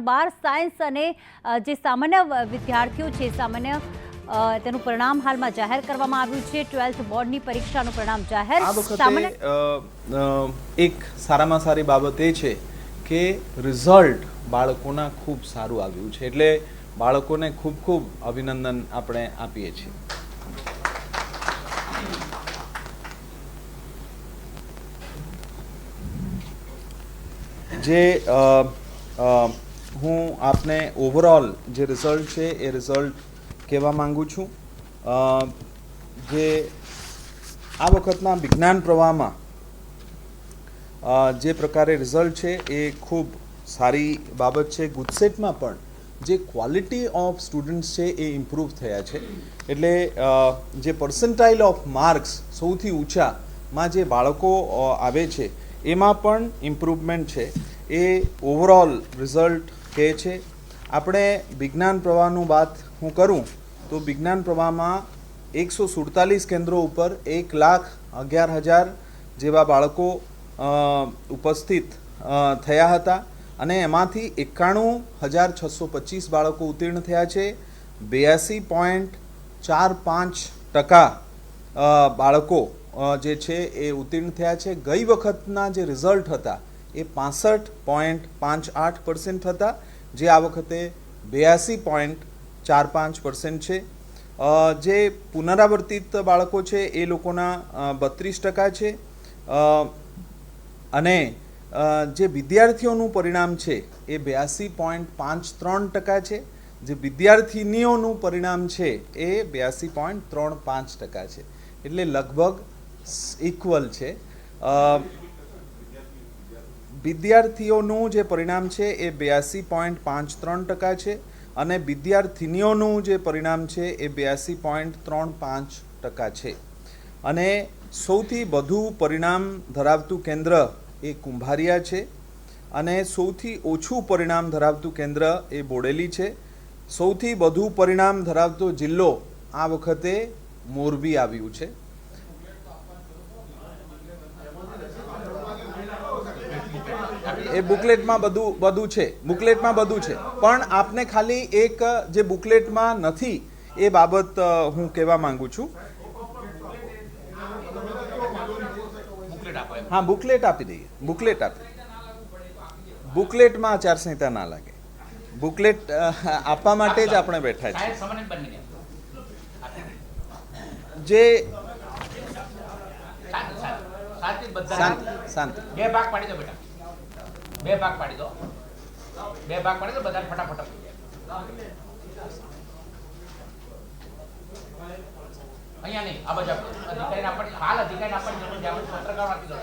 ધોરણ બાર સાયન્સ અને જે સામાન્ય વિદ્યાર્થીઓ છે સામાન્ય તેનું પરિણામ હાલમાં જાહેર કરવામાં આવ્યું છે. ટ્વેલ્થ બોર્ડની પરીક્ષાનું પરિણામ જાહેર. આ વખતે એક સારામાં સારી બાબત એ છે કે રિઝલ્ટ બાળકોના ખૂબ સારું આવ્યું છે. એટલે બાળકોને ખૂબ ખૂબ અભિનંદન આપણે આપીએ છીએ. જે હું આપને ઓવરઓલ જે રિઝલ્ટ છે, એ રિઝલ્ટ કહેવા માગું છું. જે આ વખતના વિજ્ઞાન પ્રવાહમાં જે પ્રકારે રિઝલ્ટ છે, એ ખૂબ સારી બાબત છે. ગુજસેટમાં પણ જે ક્વોલિટી ઓફ સ્ટુડન્ટ્સ છે, એ ઇમ્પ્રૂવ થયા છે. એટલે જે પર્સન્ટાઇલ ઓફ માર્ક્સ સૌથી ઊંચામાં જે બાળકો આવે છે, એમાં પણ ઇમ્પ્રુવમેન્ટ છે. એ ઓવરઓલ રિઝલ્ટ કહે છે, આપણે વિજ્ઞાન પ્રવાહનું વાત હું કરું તો વિજ્ઞાન પ્રવાહમાં એકસો સુડતાલીસ કેન્દ્રો ઉપર એક લાખ અગિયાર હજાર જેવા બાળકો ઉપસ્થિત થયા હતા અને એમાંથી એકાણું હજાર છસો પચીસ બાળકો ઉત્તીર્ણ થયા છે. બ્યાસી પોઈન્ટ ચાર પાંચ ટકા બાળકો જે છે એ ઉત્તીર્ણ થયા છે. ગઈ વખતના જે રિઝલ્ટ હતા એ પાસઠ પોઈન્ટ પાંચ આઠ પર્સન્ટ હતા. જે આ વખતે બ્યાસી પોઈન્ટ ચાર પાંચ પર્સન્ટ છે. જે પુનરાવર્તિત બાળકો છે એ લોકોના બત્રીસ ટકા છે. અને જે વિદ્યાર્થીઓનું પરિણામ છે એ બ્યાસી પોઈન્ટ પાંચ ત્રણ ટકા છે. જે વિદ્યાર્થિનીઓનું પરિણામ છે એ બ્યાસી પોઈન્ટ ત્રણ પાંચ ટકા છે. એટલે લગભગ ઇક્વલ છે. વિદ્યાર્થીઓનું જે પરિણામ છે એ બ્યાસી પોઈન્ટ પાંચ ત્રણ ટકા છે અને વિદ્યાર્થિનીઓનું જે પરિણામ છે એ બ્યાસી પોઈન્ટ ત્રણ પાંચ ટકા છે. અને સૌથી વધુ પરિણામ ધરાવતું કેન્દ્ર એ કુંભારિયા છે અને સૌથી ઓછું પરિણામ ધરાવતું કેન્દ્ર એ બોડેલી છે. સૌથી વધુ પરિણામ ધરાવતો જિલ્લો આ વખતે મોરબી આવ્યું છે. એ બુકલેટમાં બધું બધું છે. બુકલેટમાં બધું છે. પણ આપને ખાલી એક જે બુકલેટમાં નથી એ બાબત હું કહેવા માંગુ છું. હા બુકલેટ આપી દઈએ. બુકલેટ આપી. બુકલેટમાં આચારસંહિતા ના લાગે. બુકલેટ આપવા માટે જ આપણે બેઠા છીએ. જ શાંતિ શાંતિ. બે ભાગ પાડી દો બેટા. બે ભાગ પાડી દો. બે ભાગ પાડી દો બધા ફટાફટ અહીંયા નહીં, આ બાજુ. અધિકારીને આપવાની, હાલ અધિકારીને આપણને જરૂર જાવ પત્રકાર આપી દો.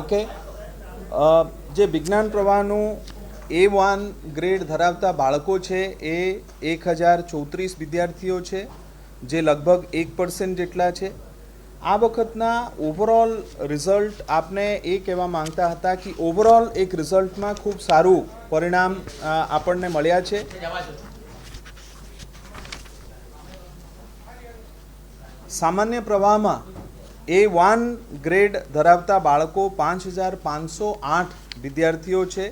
ઓકે. જે વિજ્ઞાન પ્રવાહનું એ વન ગ્રેડ ધરાવતા બાળકો છે, એ એક હજાર ચોત્રીસ વિદ્યાર્થીઓ છે. જે લગભગ એક પર્સન્ટ જેટલા છે. આ વખતના ઓવરઓલ રિઝલ્ટ આપને એ કહેવા માંગતા હતા કે ઓવરઓલ એક રિઝલ્ટમાં ખૂબ સારું પરિણામ આપણને મળ્યા છે. સામાન્ય પ્રવાહમાં એ વન ગ્રેડ ધરાવતા બાળકો પાંચ હજાર પાંચસો આઠ વિદ્યાર્થીઓ છે,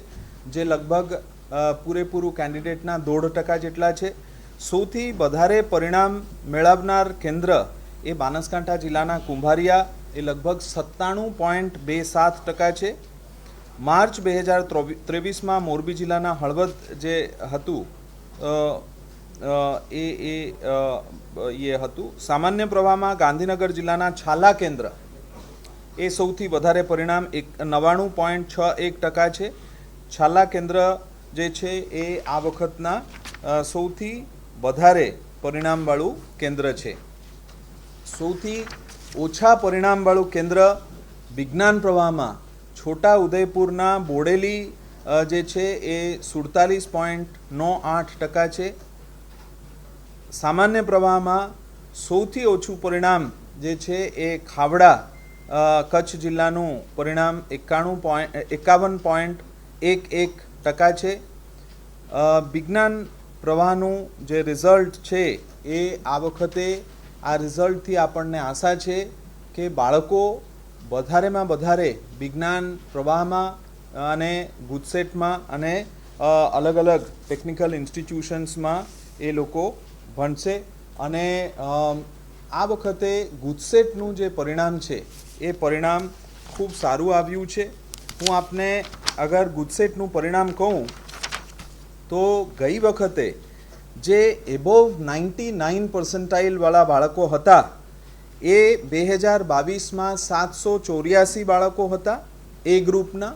જે લગભગ પૂરેપૂરું કેન્ડિડેટના દોઢ ટકા જેટલા છે. સૌથી વધારે પરિણામ મેળવનાર કેન્દ્ર એ બનાસકાંઠા જિલ્લાના કુંભારિયા. એ લગભગ સત્તાણું પોઈન્ટ બે સાત ટકા છે. માર્ચ બે હજાર ત્રેવીસમાં મોરબી જિલ્લાના હળવદ જે હતું એ એ એ હતું. સામાન્ય પ્રવાહમાં ગાંધીનગર જિલ્લાના છાલા કેન્દ્ર એ સૌથી વધારે પરિણામ એક નવ્વાણું પોઈન્ટ છ એક ટકા છે. છાલા કેન્દ્ર જે છે એ આ વખતના સૌથી વધારે પરિણામવાળું કેન્દ્ર છે. સૌથી ઓછા પરિણામવાળું કેન્દ્ર વિજ્ઞાન પ્રવાહમાં છોટા ઉદયપુરના બોડેલી જે છે એ સુડતાલીસ પોઈન્ટ નો આઠ ટકા છે. સામાન્ય પ્રવાહમાં સૌથી ઓછું પરિણામ જે છે એ ખાવડા કચ્છ જિલ્લાનું પરિણામ એકાણું પોઈન્ટ એકાવન પોઈન્ટ એક એક ટકા છે. વિજ્ઞાન પ્રવાહનું જે રિઝલ્ટ છે એ આ વખતે આ રિઝલ્ટથી આપણને આશા છે કે બાળકો વધારેમાં વધારે વિજ્ઞાન પ્રવાહમાં અને ગુજસેટમાં અને અલગ અલગ ટેકનિકલ ઇન્સ્ટિટ્યુશન્સમાં એ લોકો ભણશે અને આ વખતે ગુજસેટનું જે પરિણામ છે એ પરિણામ ખૂબ સારું આવ્યું છે. હું આપને અગર ગુજસેટનું પરિણામ કહું તો ગઈ વખતે જે એબોવ નાઇન્ટી નાઇન પર્સન્ટાઇલવાળા બાળકો હતા, એ બે હજાર બાવીસમાં સાતસો ચોર્યાસી બાળકો હતા, એ ગ્રુપના,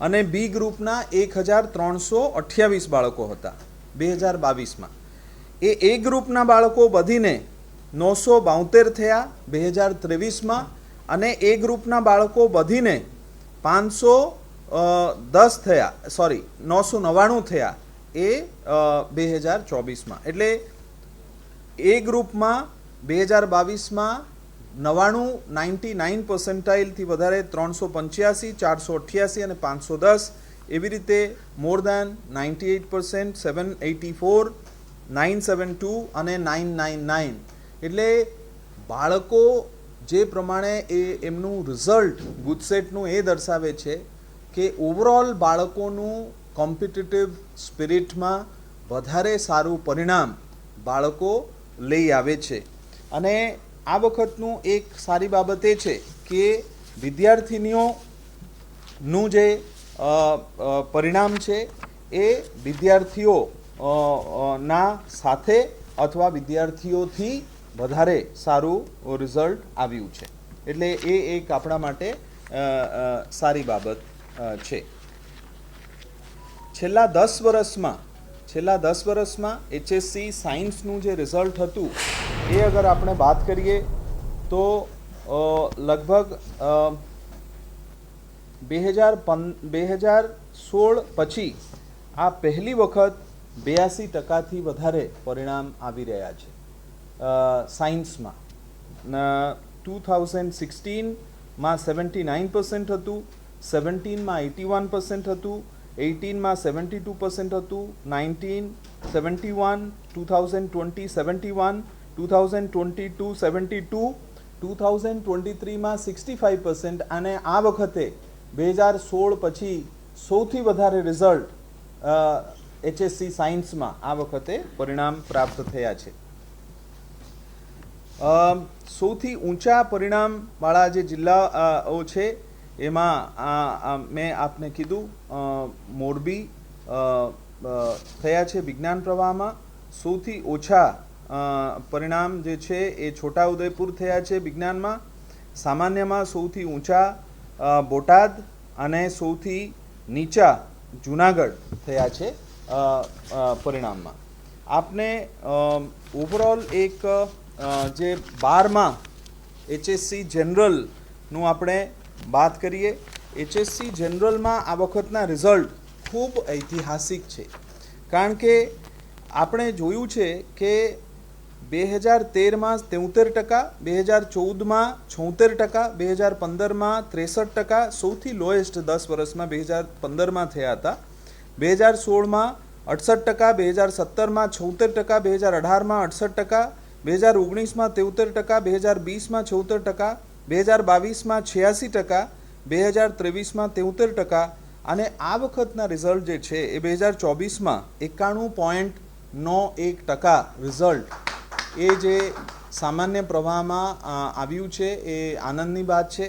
અને બી ગ્રુપના એક હજાર ત્રણસો અઠ્યાવીસ બાળકો હતા, બે હજાર બાવીસમાં. એ એ ગ્રુપના બાળકો વધીને નવસો બાઉતેર થયા બે હજાર ત્રેવીસમાં, અને એ ગ્રુપના બાળકો વધીને પાંચસો દસ થયા સોરી નવસો નવ્વાણું થયા એ બે હજાર ચોવીસમાં. એટલે એ ગ્રુપમાં બે હજાર બાવીસમાં નવ્વાણું, નાઇન્ટી નાઇન પર્સન્ટાઇલથી વધારે ત્રણસો પંચ્યાસી, ચારસો અઠ્યાસી અને પાંચસો દસ. એવી રીતે more than ninety eight percent seven eighty four, nine seven two અને નાઇન નાઇન નાઇન. એટલે બાળકો જે પ્રમાણે એ એમનું રિઝલ્ટ ગુજસેટનું એ દર્શાવે છે કે ઓવરઓલ બાળકોનું કોમ્પિટિટિવ સ્પિરિટમાં વધારે સારું પરિણામ બાળકો લઈ આવે છે. અને આ વખતનું એક સારી બાબત એ છે કે વિદ્યાર્થિનીઓનું જે પરિણામ છે એ વિદ્યાર્થીઓ ના સાથે અથવા વિદ્યાર્થીઓથી વધારે સારું રિઝલ્ટ આવ્યું છે. એટલે એ એક આપણા માટે સારી બાબત છે. છેલ્લા દસ વર્ષમાં, છેલ્લા દસ વર્ષમાં એચએસસી સાયન્સનું જે રિઝલ્ટ હતું, એ અગર આપણે વાત કરીએ, તો લગભગ બે હજાર પન બે હજાર સોળ પછી આ પહેલી વખત બ્યાસી ટકાથી વધારે પરિણામ આવી રહ્યા છે સાયન્સમાં ટુ થાઉઝન્ડ સિક્સટીનમાં સેવન્ટી નાઇન પર્સન્ટ હતું સેવન્ટીનમાં એટી વન પર્સન્ટ હતું એઇટીનમાં સેવન્ટી ટુ પર્સન્ટ હતું, nineteen seventy one, two thousand twenty, seventy one, two thousand twenty two, seventy two two thousand twenty થ્રીમાં sixty five percent અને આ વખતે બે હજાર સોળ પછી સૌથી વધારે રિઝલ્ટ એચએસસી સાયન્સમાં આ વખતે પરિણામ પ્રાપ્ત થયા છે. સૌથી ઊંચા પરિણામવાળા જે જિલ્લાઓ છે એમાં મેં આપને કીધું મોરબી થયા છે વિજ્ઞાન પ્રવાહમાં. સૌથી ઓછા પરિણામ જે છે એ છોટાઉદેપુર થયા છે વિજ્ઞાનમાં. સામાન્યમાં સૌથી ઊંચા બોટાદ અને સૌથી નીચા જુનાગઢ થયા છે પરિણામમાં. આપને ઓવરઓલ એક જે બારમાં એચએસસી જનરલનું આપણે વાત કરીએ એચએસસી જનરલમાં આ વખતના રિઝલ્ટ ખૂબ ઐતિહાસિક છે. કારણ કે આપણે જોયું છે કે બે હજાર તેરમાં તેઉતેર ટકા, બે હજાર ચૌદમાં છોતેર ટકા, બે હજાર પંદરમાં ત્રેસઠ ટકા, સૌથી લોએસ્ટ દસ વર્ષમાં બે હજાર પંદરમાં થયા હતા. બે હજાર સોળમાં અડસઠ ટકા, બે હજાર સત્તરમાં છોતેર ટકા, બે હજાર અઢારમાં અડસઠ ટકા, બે હજાર ઓગણીસમાં તેઉતેર ટકા, બે હજાર વીસમાં છોતેર ટકા બે હજાર બાવીસમાં છ્યાસી ટકા, બે હજાર ત્રેવીસમાં તેઉતેર ટકા અને આ વખતના રિઝલ્ટ જે છે એ બે હજાર ચોવીસમાં એકાણું પોઈન્ટ નો એક ટકા રિઝલ્ટ. એ જે સામાન્ય પ્રવાહમાં આવ્યું છે એ આનંદની વાત છે.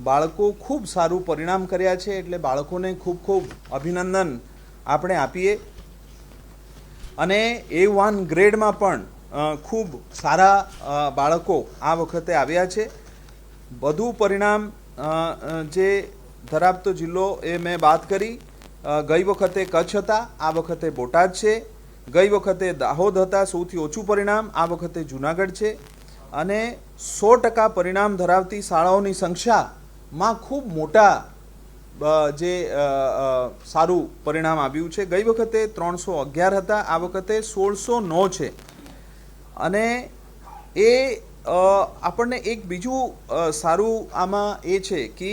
બાળકો ખૂબ સારું પરિણામ કર્યા છે એટલે બાળકોને ખૂબ ખૂબ અભિનંદન આપણે આપીએ. અને એ વન ગ્રેડમાં પણ ખૂબ સારા બાળકો આ વખતે આવ્યા છે. વધુ પરિણામ જે ધરાવતો જિલ્લો એ મેં વાત કરી. ગઈ વખતે કચ્છ હતા, આ વખતે બોટાદ છે. ગઈ વખતે દાહોદ હતા, સૌથી ઓછું પરિણામ, આ વખતે જુનાગઢ છે. અને સો ટકા પરિણામ ધરાવતી શાળાઓની સંખ્યામાં ખૂબ મોટા જે સારું પરિણામ આવ્યું છે. ગઈ વખતે ત્રણસો અગિયાર હતા, આ વખતે સોળસો નો છે. અને એ આપણને એક બીજું સારું આમાં એ છે કે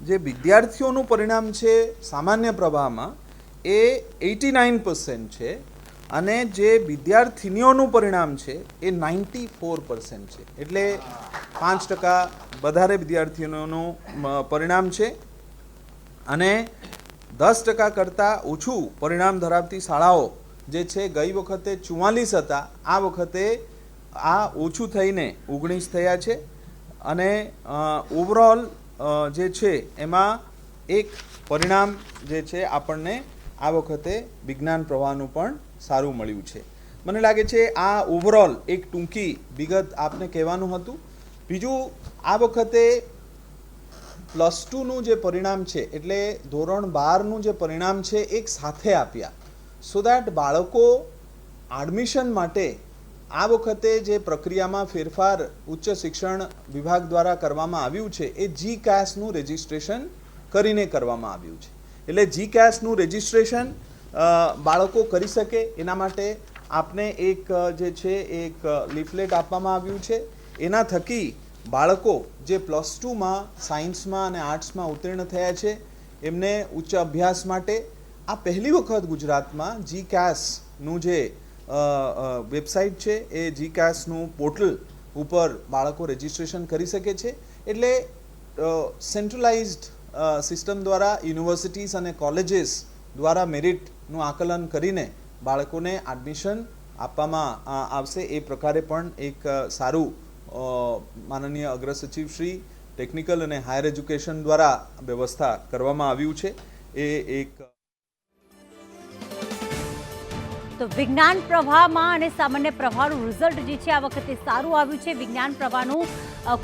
જે વિદ્યાર્થીઓનું પરિણામ છે સામાન્ય પ્રવાહમાં એ એટી નાઇન છે અને જે વિદ્યાર્થિનીઓનું પરિણામ છે એ નાઇન્ટી ફોર પર્સન્ટ છે. એટલે પાંચ ટકા વધારે વિદ્યાર્થીઓનું પરિણામ છે અને દસ ટકા કરતાં ઓછું પરિણામ ધરાવતી શાળાઓ જે છે ગઈ વખતે ચુમ્માલીસ હતા, આ વખતે આ ઓછું થઈને ઓગણીસ થયા છે અને ઓવરઓલ જે છે એમાં એક પરિણામ જે છે આપણને આ વખતે વિજ્ઞાન પ્રવાહનું પણ સારું મળ્યું છે. મને લાગે છે આ ઓવરઓલ એક ટૂંકી વિગત આપને કહેવાનું હતું. બીજું, આ વખતે પ્લસ ટુનું જે પરિણામ છે એટલે ધોરણ બારનું જે પરિણામ છે એક સાથે આપ્યા. સો દેટ બાળકો એડમિશન માટે આ વખતે જે પ્રક્રિયામાં ફેરફાર ઉચ્ચ શિક્ષણ વિભાગ દ્વારા કરવામાં આવ્યું છે, એ જી કેશનું રજિસ્ટ્રેશન કરીને કરવામાં આવ્યું છે. એટલે જી કેશનું રજિસ્ટ્રેશન બાળકો કરી શકે, એના માટે આપને એક જે છે, એક લિફલેટ આપવામાં આવ્યું છે. એના થકી બાળકો જે પ્લસ ટુમાં સાયન્સમાં અને આર્ટ્સમાં ઉત્તીર્ણ થયા છે, એમને ઉચ્ચ અભ્યાસ માટે આ પહેલી વખત ગુજરાતમાં જી કેશનું જે વેબસાઇટ છે એ જી કેસનું પોર્ટલ ઉપર બાળકો રજિસ્ટ્રેશન કરી શકે છે. એટલે સેન્ટ્રલાઇઝ્ડ સિસ્ટમ દ્વારા યુનિવર્સિટીઝ અને કોલેજીસ દ્વારા મેરિટનું આકલન કરીને બાળકોને એડમિશન આપવામાં આવશે. એ પ્રકારે પણ એક સારું માનનીય અગ્ર સચિવ શ્રી ટેકનિકલ અને હાયર એજ્યુકેશન દ્વારા વ્યવસ્થા કરવામાં આવ્યું છે. એ એક તો વિજ્ઞાન પ્રવાહમાં અને સામાન્ય પ્રવાહનું રિઝલ્ટ જે છે આ વખતે સારું આવ્યું છે. વિજ્ઞાન પ્રવાહનું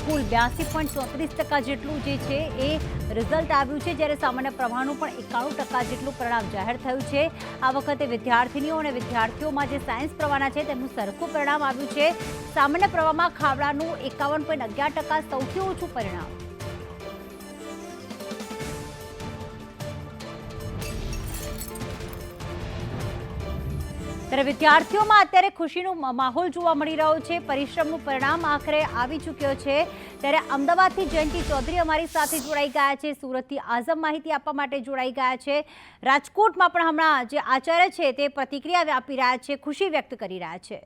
કુલ બ્યાસી પોઈન્ટ ચોત્રીસ ટકા જેટલું જે છે એ રિઝલ્ટ આવ્યું છે. જ્યારે સામાન્ય પ્રવાહનું પણ એકાણું ટકા જેટલું પરિણામ જાહેર થયું છે. આ વખતે વિદ્યાર્થીનીઓ અને વિદ્યાર્થીઓમાં જે સાયન્સ પ્રવાહના છે તેમનું સરખું પરિણામ આવ્યું છે. સામાન્ય પ્રવાહમાં ખાવડાનું એકાવન પોઈન્ટ અગિયાર ટકા સૌથી ઓછું પરિણામ. ત્યારે વિદ્યાર્થીઓમાં અત્યારે ખુશીનો માહોલ જોવા મળી રહ્યો છે. પરિશ્રમનું પરિણામ આખરે આવી ચૂક્યો છે. ત્યારે અમદાવાદથી જયંતિ ચૌધરી અમારી સાથે જોડાઈ ગયા છે. સુરતથી આઝમ માહિતી આપવા માટે જોડાઈ ગયા છે. રાજકોટમાં પણ હમણાં જે આચાર્ય છે તે પ્રતિક્રિયા આપી રહ્યા છે. ખુશી વ્યક્ત કરી રહ્યા છે.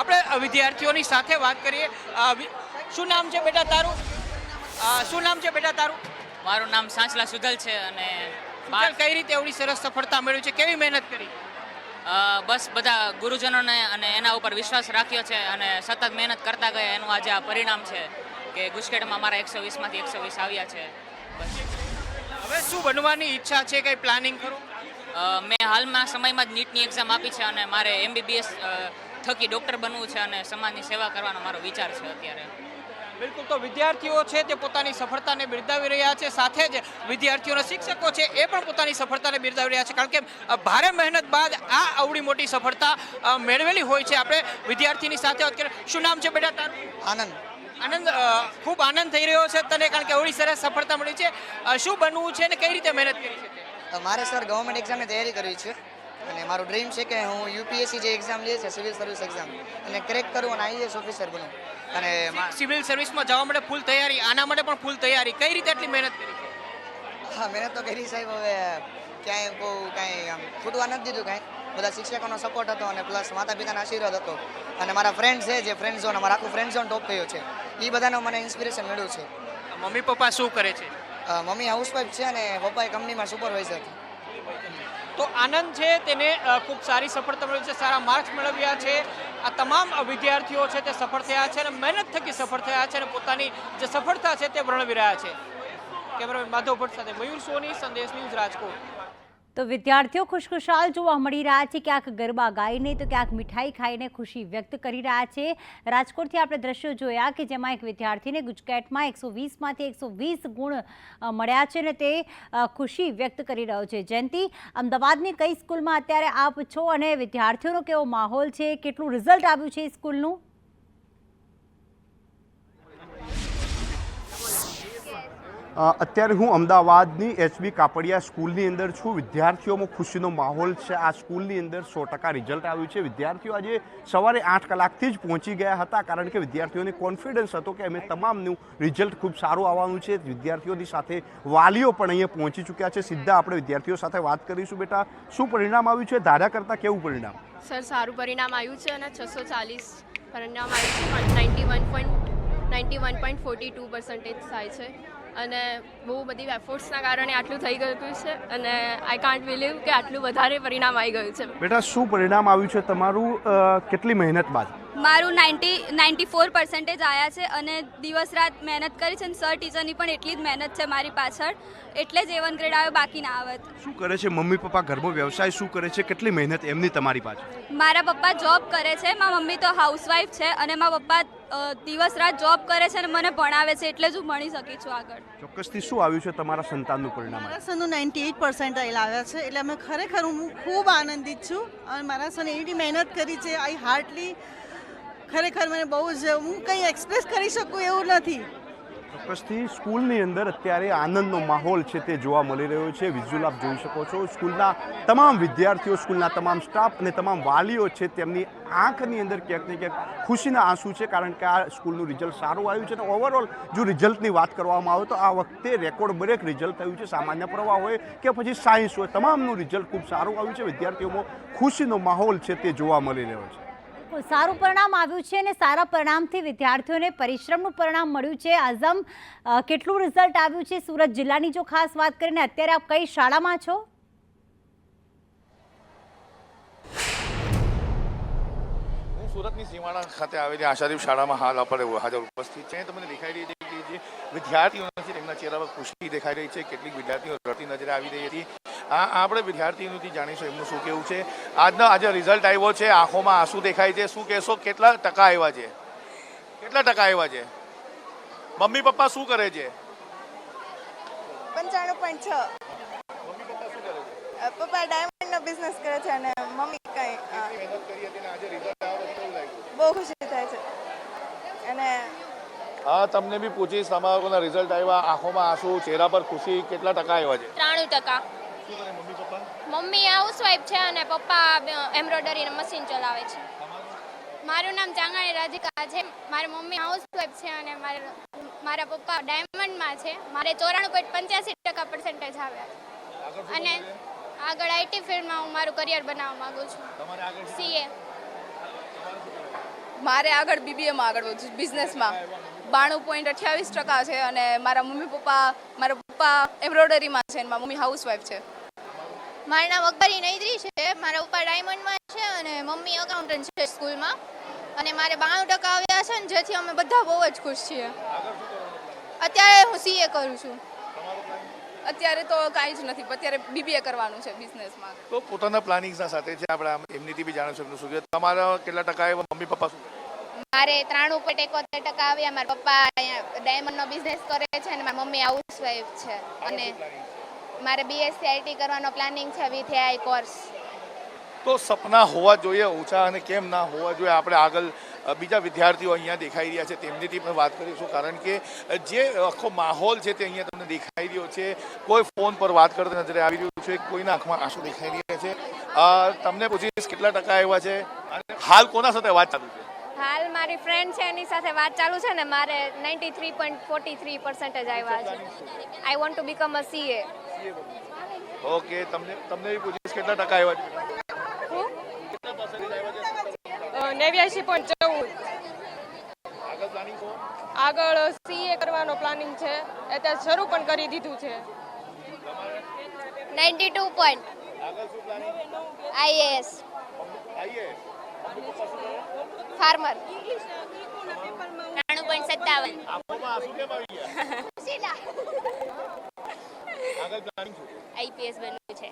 આપણે વિદ્યાર્થીઓની સાથે વાત કરીએ. શું નામ છે બેટા તારું? શું નામ છે બેટા તારું? મારું નામ સાંચલા સુધલ છે અને કઈ રીતે એવડી સરસ સફળતા મેળવી છે? કેવી મહેનત કરી? બસ બધા ગુરુજનોને અને એના ઉપર વિશ્વાસ રાખ્યો છે અને સતત મહેનત કરતા ગયા એનું આજે આ પરિણામ છે કે ગુજકેટમાં મારા એકસો વીસમાંથી એકસો વીસ આવ્યા છે. હવે શું બનવાની ઈચ્છા છે? કંઈ પ્લાનિંગ કરું? મેં હાલમાં સમયમાં જ નીટની એક્ઝામ આપી છે અને મારે એમબીબીએસ થકી ડૉક્ટર બનવું છે અને સમાજની સેવા કરવાનો મારો વિચાર છે અત્યારે. બિલકુલ તો વિદ્યાર્થીઓ છે તે પોતાની સફળતાને બિરદાવી રહ્યા છે. સાથે જ વિદ્યાર્થીઓના શિક્ષકો છે એ પણ પોતાની સફળતાને બિરદાવી રહ્યા છે. કારણ કે ભારે મહેનત બાદ આ આવડી મોટી સફળતા મેળવેલી હોય છે. આપણે વિદ્યાર્થીની સાથે વાત કરીએ. શું નામ છે બેટા તારું? આનંદ. આનંદ ખૂબ આનંદ થઈ રહ્યો છે તને કારણ કે એવડી સરસ સફળતા મળી છે. શું બનવું છે અને કઈ રીતે મહેનત કરી છે મારે સર ગવર્મેન્ટ એક્ઝામની તૈયારી કરવી છે. અને મારું ડ્રીમ છે કે હું યુપીએસસી જે એક્ઝામ લે છે સિવિલ સર્વિસ એક્ઝામ અને ક્રેક કરું અને આઈએએસ ઓફિસર બનું. અને સિવિલ સર્વિસમાં જવા માટે ફૂલ તૈયારી આના માટે પણ ફૂલ તૈયારી. કઈ રીતે આટલી મહેનત કરી? હા મહેનત તો કરી સાહેબ હવે ક્યાંય કોઈ કાંઈ આમ ખૂટવા નથી દીધું કાંઈ. બધા શિક્ષકોનો સપોર્ટ હતો અને પ્લસ માતા પિતાનો આશીર્વાદ હતો. અને મારા ફ્રેન્ડ છે જે ફ્રેન્ડ ઝોન અમારા આખું ફ્રેન્ડ ઝોન ટોપ થયો છે. એ બધાનો મને ઇન્સ્પિરેશન મળ્યું છે. મમ્મી પપ્પા શું કરે છે? મમ્મી હાઉસવાઈફ છે અને પપ્પા એ કંપનીમાં સુપરવાઇઝર છે. તો આનંદ છે, તેને ખૂબ સારી સફળતા મળી છે, સારા માર્ક્સ મેળવ્યા છે. આ તમામ વિદ્યાર્થીઓ છે તે સફળ થયા છે અને મહેનત થકી સફળ થયા છે અને પોતાની જે સફળતા છે તે વર્ણવી રહ્યા છે. કેમેરામેન માધવ ભટ્ટ સાથે મયુર સોની, સંદેશ ન્યૂઝ રાજકોટ. તો વિદ્યાર્થીઓ ખુશખુશાલ જોવા મળી રહ્યા છે. ક્યાંક ગરબા ગાઈને તો ક્યાંક મીઠાઈ ખાઈને ખુશી વ્યક્ત કરી રહ્યા છે. રાજકોટથી આપણે દ્રશ્યો જોયા કે જેમાં એક વિદ્યાર્થીને ગુજકેટમાં એકસો વીસમાંથી એકસો વીસ ગુણ મળ્યા છે ને તે ખુશી વ્યક્ત કરી રહ્યો છે. જયંતિ, અમદાવાદની કઈ સ્કૂલમાં અત્યારે આપ છો અને વિદ્યાર્થીઓનો કેવો માહોલ છે? કેટલું રિઝલ્ટ આવ્યું છે સ્કૂલનું? અત્યારે હું અમદાવાદની એચબી કાપડિયા સ્કૂલની અંદર છું. વિદ્યાર્થીઓમાં ખુશીનો માહોલ છે. આ સ્કૂલની અંદર સો ટકા રિઝલ્ટ આવ્યું છે. વિદ્યાર્થીઓ આજે સવારે આઠ કલાકથી જ પહોંચી ગયા હતા, કારણ કે વિદ્યાર્થીઓને કોન્ફિડન્સ હતો કે અમે તમામનું રિઝલ્ટ ખૂબ સારું આવવાનું છે. વિદ્યાર્થીઓની સાથે વાલીઓ પણ અહીંયા પહોંચી ચૂક્યા છે. સીધા આપણે વિદ્યાર્થીઓ સાથે વાત કરીશું. બેટા, શું પરિણામ આવ્યું છે? ધાર્યા કરતાં કેવું પરિણામ? સર, સારું પરિણામ આવ્યું છે અને છસો ચાલીસ પરિણામ આવ્યું છે. Ninety one point ninety one point forty two percentage થાય છે. અને બહુ બધી એફર્ટ્સના કારણે આટલું થઈ ગયું છે અને આઈ કાન્ટ બિલીવ કે આટલું વધારે પરિણામ આવી ગયું છે. બેટા, શું પરિણામ આવ્યું છે તમારું? કેટલી મહેનત બાદ? મારું નાઇન્ટી નાઇન્ટી ફોર પર્સન્ટેજ આવ્યા છે અને દિવસ રાત મહેનત કરી છે અને સર ટીચરની પણ એટલી જ મહેનત છે મારી પાછળ. એટલે જ એવન ગ્રેડ આવ્યો બાકી ના આવત શું કરે છે? મમ્મી પપ્પા ઘરમાં વ્યવસાય શું કરે છે? કેટલી મહેનત એમની તમારી પાસે મારા પપ્પા જોબ કરે છે. મારા મમ્મી તો હાઉસવાઈફ છે અને મારા પપ્પા દિવસ રાત જોબ કરે છે અને મને ભણાવે છે એટલે જ હું ભણી શકી છું આગળ. ચોક્કસથી શું આવ્યું છે તમારા સંતાનનું પરિણામ? મારા સનનું નાઇન્ટી એઇટ પર્સન્ટાઇલ આવ્યા છે એટલે અમે ખરેખર હું ખૂબ આનંદિત છું અને મારા સને એવી મહેનત કરી છે આઈ હાર્ડલી ખરેખર મને બહુ જ હું કંઈ એક્સપ્રેસ કરી શકું એવું નથી. ચોક્કસથી સ્કૂલની અંદર અત્યારે આનંદનો માહોલ છે તે જોવા મળી રહ્યો છે. વિઝ્યુઅલ આપ જોઈ શકો છો. સ્કૂલના તમામ વિદ્યાર્થીઓ, સ્કૂલના તમામ સ્ટાફ અને તમામ વાલીઓ છે તેમની આંખની અંદર ક્યાંક ને ક્યાંક ખુશીના આંસુ છે, કારણ કે આ સ્કૂલનું રિઝલ્ટ સારું આવ્યું છે. અને ઓવરઓલ જો રિઝલ્ટની વાત કરવામાં આવે તો આ વખતે રેકોર્ડ બ્રેક રિઝલ્ટ થયું છે. સામાન્ય પ્રવાહ હોય કે પછી સાયન્સ હોય, તમામનું રિઝલ્ટ ખૂબ સારું આવ્યું છે. વિદ્યાર્થીઓમાં ખુશીનો માહોલ છે તે જોવા મળી રહ્યો છે. સારું પરિણામ આવ્યું છે અને સારા પરિણામથી વિદ્યાર્થીઓને પરિશ્રમનું પરિણામ મળ્યું છે. આઝમ કેટલું રિઝલ્ટ આવ્યું છે સુરત જિલ્લાની? જો ખાસ વાત કરીને અત્યારે આપ કઈ શાળામાં છો? સુરતની સીમાડા ખાતે આવેલી આશાદીપ શાળામાં હાલ આપણે હાજર ઉપસ્થિત છે. તમને દેખાઈ રહી છે કે જે વિદ્યાર્થીઓ છે તેમના ચહેરા પર ખુશી દેખાઈ રહી છે. કેટલીક વિદ્યાર્થીઓ રડતી નજરે આવી રહી હતી. આ આપણે વિદ્યાર્થીઓથી જાણીશું એમનું શું કેવું છે. આજનો આજે રિઝલ્ટ આવ્યો છે આંખોમાં આંસુ દેખાય છે. શું કહેશો? કેટલા ટકા આવ્યા છે? કેટલા ટકા આવ્યા છે? મમ્મી પપ્પા શું કરે છે? પંચાણું પોઈન્ટ છ. પપ્પા શું કરે છે? પપ્પા ડાયમંડનો બિઝનેસ કરે છે અને મમ્મી કંઈ કેટલી મહેનત કરી હતી અને આજે રિઝલ્ટ આવ્યો કેવું લાગ્યું? બહુ ખુશી થાય છે. અને હા તમને બી પૂછીશ તમારા રિઝલ્ટ આવ્યા આંખોમાં આંસુ ચહેરા પર ખુશી કેટલા ટકા આવ્યા છે? ત્રાણું ટકા. શું કરે મમ્મી પપ્પા? મમ્મી હાઉસવાઈફ છે અને પપ્પા એમ્બ્રોઇડરીનું મશીન ચલાવે છે. મારું નામ ચાંગાણી રાધિકા છે. મારી મમ્મી હાઉસવાઈફ છે અને મારા મારા પપ્પા ડાયમંડમાં છે. મારે ચોરાણું પોઈન્ટ પંચ્યાસી ટકા પર્સન્ટેજ આવ્યા અને આગળ આઈટી ફિલ્ડમાં હું મારું કરિયર બનાવવા માંગુ છું. સીએ મારે આગળ બીબીએમાં આગળ વધવું બિઝનેસમાં બાણું પોઈન્ટ અઠ્યાવીસ ટકા છે અને મારા મમ્મી પપ્પા મારા પપ્પા એમ્બ્રોઇડરીમાં છે અને મારા મમ્મી હાઉસવાઈફ છે. મારું નામ અકબરી નૈદરી છે. મારા પપ્પા ડાયમંડમાં છે અને મમ્મી અકાઉન્ટન્ટ છે સ્કૂલમાં. અને મારે બાણું ટકા આવ્યા છે ને જેથી અમે બધા બહુ જ ખુશ છીએ. અત્યારે હું સીએ કરું છું. અત્યારે તો કાંઈ જ નથી અત્યારે બીબીએ કરવાનું છે બિઝનેસમાં તો પોતાના પ્લાનિંગ્સના સાથે છે આપણે એમનીથી બી જાણીશું એમનું શું છે. તમારા કેટલા ટકા આવ્યા મમ્મી પપ્પા શું? મારે ત્રાણું પોઈન્ટ એકોતેર ટકા આવ્યા. મારા પપ્પા અહીંયા ડાયમંડનો બિઝનેસ કરે છે અને મારી મમ્મી હાઉસવાઈફ છે. અને મારે બીએસસી આઈટી કરવાનો પ્લાનિંગ છે વિથ એઆઈ કોર્સ તો સપના હોવા જોઈએ ઓછા અને કેમ ના હોવા જોઈએ? આપણે આગળ બીજા વિદ્યાર્થીઓ અહીંયા દેખાઈ રહ્યા છે, તેમનીથી પણ વાત કરીશું, કારણ કે જે આખો માહોલ છે તે અહીંયા તમને દેખાઈ રહ્યો છે. કોઈ ફોન પર વાત કરતા નજરે આવી રહ્યું છે, કોઈના આંખમાં આંસુ દેખાઈ રહ્યા છે. તમને પૂછીશ કેટલા ટકા આવ્યા છે? અને હાલ કોના સાથે વાત ચાલુ છે? હાલ મારી ફ્રેન્ડ છે એની સાથે વાત ચાલુ છે ને મારે ninety three point forty three percentage આવ્યા છે. I want to become a CA okay તમને તમને પૂછીશ કેટલા ટકા આવ્યા છે? નેવ્યાસી પોઈન્ટ ચૌદ. આગળ સીએ કરવાનો પ્લાનિંગ છે. અત્યારે શરૂ પણ કરી દીધું છે. Ninety two point IAS IAS IA farmer ત્રાણું પોઈન્ટ સત્તાવન. આંખોમાં આંસુ કેમ આવી ગયા આગળ પ્લાનિંગ શું આઈપીએસ બનવું છે.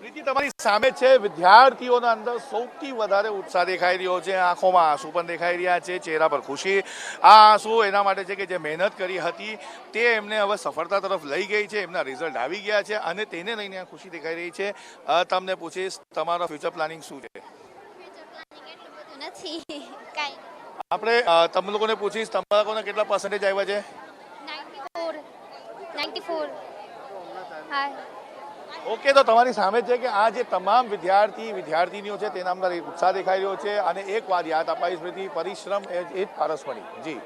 પ્રીતિ તમારી સામે છે વિદ્યાર્થીઓના અંદર સૌથી વધારે ઉત્સાહ દેખાઈ રહ્યો છે આંખોમાં આંસુ પણ દેખાઈ રહ્યા છે ચહેરા પર ખુશી. આ આંસુ એના માટે છે કે જે મહેનત કરી હતી તે એમને હવે સફળતા તરફ લઈ ગઈ છે એમના રિઝલ્ટ આવી ગયા છે અને તેને લઈને આ ખુશી દેખાઈ રહી છે. તમને પૂછીશ તમારો ફ્યુચર પ્લાનિંગ શું છે? નથી કાંઈ આપણે તમે લોકોને પૂછીશ તમારા લોકોને કેટલા પર્સન્ટેજ આવ્યા છે? નાઇન્ટી ફોર નાઇન્ટી ફોર હા. ઓકે તો તમારી સામે છે કે આ જે તમામ વિદ્યાર્થી વિદ્યાર્થીનીઓ છે તેના અંદર ઉત્સાહ દેખાઈ રહ્યો છે અને એક વાત યાદ અપાવી સ્મૃતિ પરિશ્રમ એ જ જ જી.